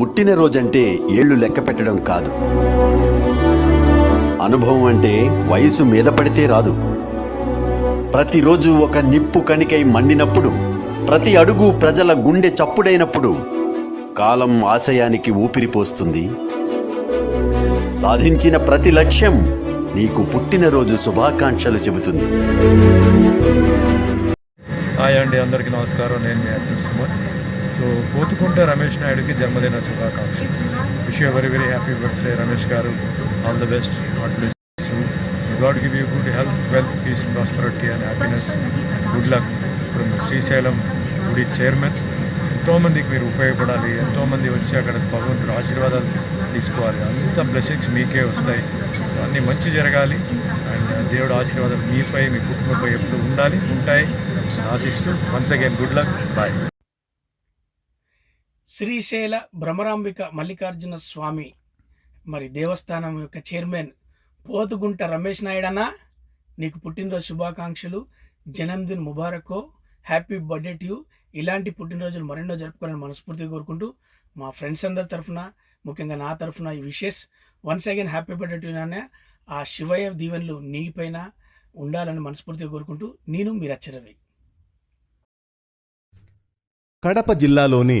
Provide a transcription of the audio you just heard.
పుట్టినరోజంటే ఏళ్ళు లెక్క పెట్టడం కాదు. అనుభవం అంటే వయసు మీద పడితే రాదు. ప్రతిరోజు ఒక నిప్పు కణికై మండినప్పుడు ప్రతి అడుగు ప్రజల గుండె చప్పుడైనప్పుడు కాలం ఆశయానికి ఊపిరిపోస్తుంది. సాధించిన ప్రతి లక్ష్యం నీకు పుట్టినరోజు శుభాకాంక్షలు చెబుతుంది. హాయ్ అండి అందరికీ నమస్కారం. నేను మీ అబ్దుల్ సుమన్. సో పోతుకుంట రమేష్ నాయుడుకి జన్మదిన శుభాకాంక్షలు. Wish you very very happy birthday Ramesh garu. All the best God bless God give you good health wealth peace prosperity and happiness good luck ఇప్పుడు శ్రీశైలం గుడి చైర్మన్ ఎంతోమందికి మీరు ఉపయోగపడాలి. ఎంతోమంది వచ్చి అక్కడ భగవంతుడు ఆశీర్వాదాలు తీసుకోవాలి. అంత బ్లెస్సింగ్స్ మీకే వస్తాయి. సో అన్నీ మంచి జరగాలి. అండ్ దేవుడు ఆశీర్వాదాలు మీపై మీ కుటుంబంపై ఎప్పుడు ఉండాలి ఉంటాయి. ఆశిస్తూ once again good luck bye Srisaila Bhramarambika Mallikarjuna స్వామి మరి దేవస్థానం యొక్క చైర్మన్ పోతుగుంట రమేష్ నాయుడన్నా నీకు పుట్టినరోజు శుభాకాంక్షలు జన్మదిన్ ముబారకో హ్యాపీ బర్త్డే టు యూ. ఇలాంటి పుట్టినరోజులు మరెన్నో జరుపుకోవాలని మనస్ఫూర్తిగా కోరుకుంటూ మా ఫ్రెండ్స్ అందరి తరఫున ముఖ్యంగా నా తరఫున ఈ wishes. Once again happy birthday to నాన్న. ఆ శివయ్య దీవెనలు నీపైన ఉండాలని మనస్ఫూర్తిగా కోరుకుంటూ నేను మీరు అచ్చరవి కడప జిల్లాలోని